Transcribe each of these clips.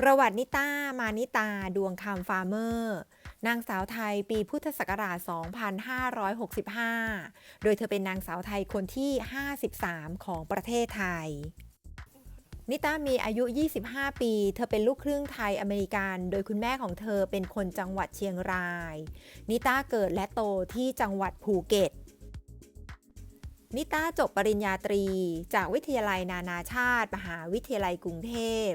ประวัตินิต้า มานิตา ดวงคำฟาร์เมอร์ นางสาวไทยปีพุทธศักราช 2565 โดยเธอเป็นนางสาวไทยคนที่ 53 ของประเทศไทย นิต้ามีอายุ 25 ปี เธอเป็นลูกครึ่งไทยอเมริกัน โดยคุณแม่ของเธอเป็นคนจังหวัดเชียงราย นิต้าเกิดและโตที่จังหวัดภูเก็ต นิต้าจบปริญญาตรี จากวิทยาลัยนานาชาติ มหาวิทยาลัยกรุงเทพ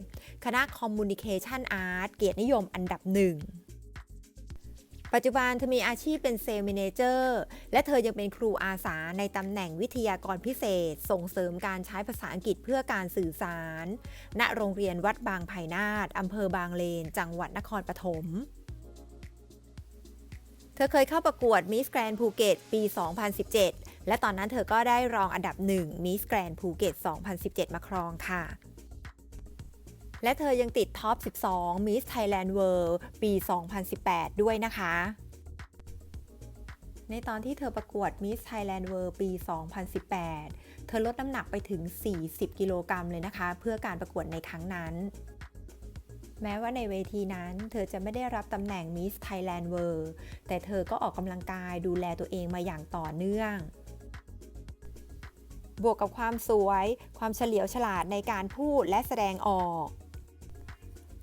คณะคอมมูนิเคชันอาร์ตเกียรตินิยมอันดับหนึ่ง ปัจจุบันเธอมีอาชีพเป็นเซลล์เมเนเจอร์ และเธอยังเป็นครูอาสาในตำแหน่งวิทยากรพิเศษ ส่งเสริมการใช้ภาษาอังกฤษเพื่อการสื่อสาร ณ โรงเรียนวัดบางไผ่นาฏอำเภอบางเลน จังหวัดนครปฐมเธอเคยเข้าประกวด Miss Grand ภูเก็ตปี 2017 และตอนนั้นเธอก็ได้รองอันดับหนึ่ง Miss Grand ภูเก็ต2017 มาครองค่ะและเธอยังติดท็อป 12 Miss Thailand World ปี 2018 ด้วยนะคะ ในตอนที่เธอประกวด Miss Thailand World ปี 2018 เธอลดน้ำหนักไปถึง 40 กิโลกรัมเลยนะคะ เพื่อการประกวดในครั้งนั้น แม้ว่าในเวทีนั้นเธอจะไม่ได้รับตำแหน่ง Miss Thailand World แต่เธอก็ออกกำลังกายดูแลตัวเองมาอย่างต่อเนื่อง บวกกับความสวย ความเฉลียวฉลาดในการพูดและแสดงออก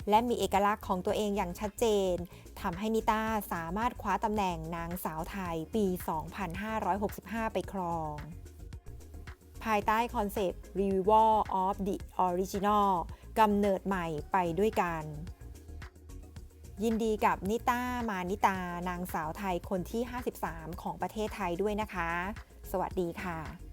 และมีเอกลักษณ์ของตัวเองอย่างชัดเจนทำให้นิต้าสามารถคว้าตำแหน่งนางสาวไทยปี 2565 ไปครอง ภายใต้คอนเซปต์ Revival of the Original กำเนิดใหม่ไปด้วยกันยินดีกับนิต้ามานิตานางสาวไทยคนที่ 53 ของประเทศไทยด้วยนะคะ สวัสดีค่ะ